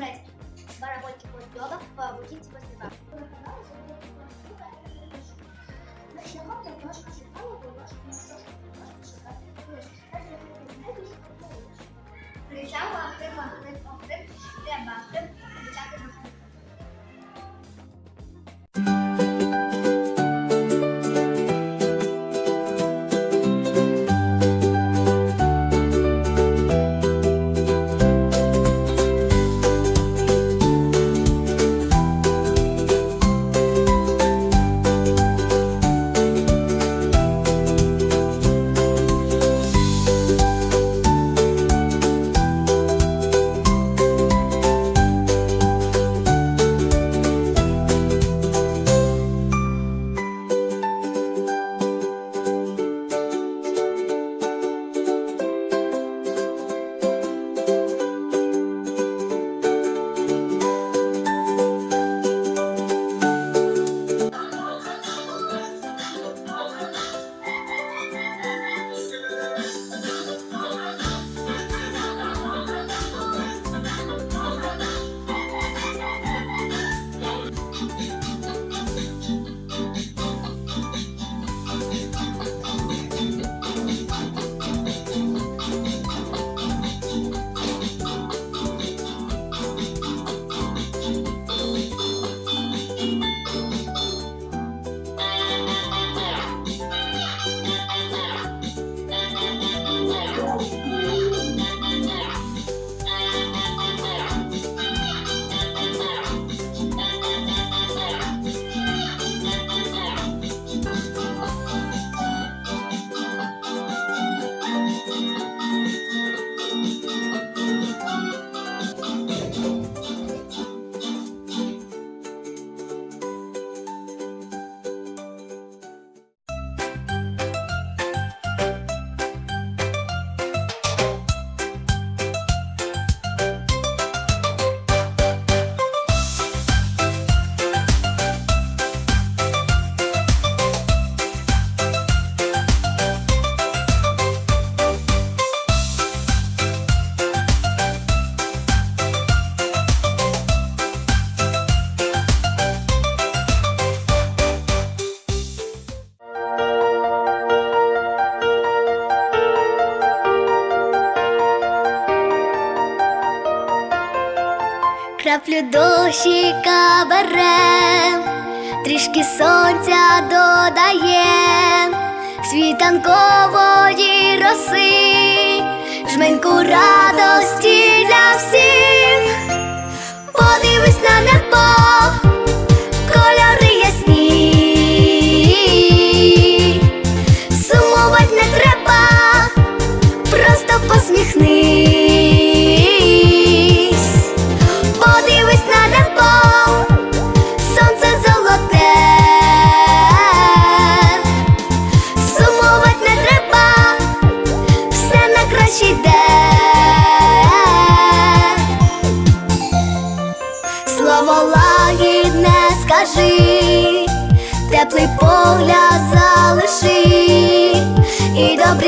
Огурець. Барабольки по дьогах, по обутинці по краплю дощика берем, трішки сонця додає світанкової роси, жменьку радості.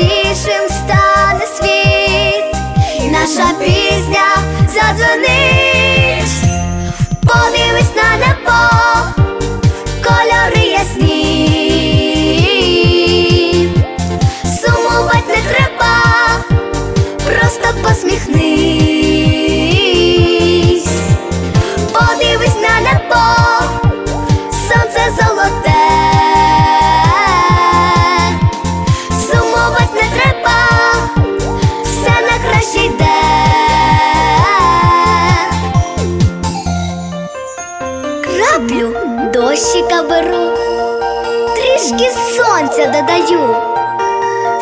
Добрішим стане світ, наша пісня даю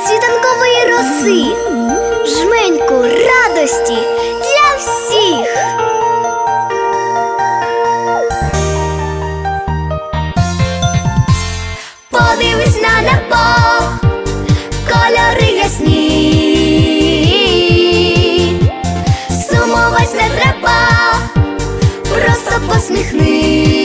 світанкової роси, жменьку радості для всіх. Подивись на небо, кольори ясні, сумовать не треба, просто посміхнись.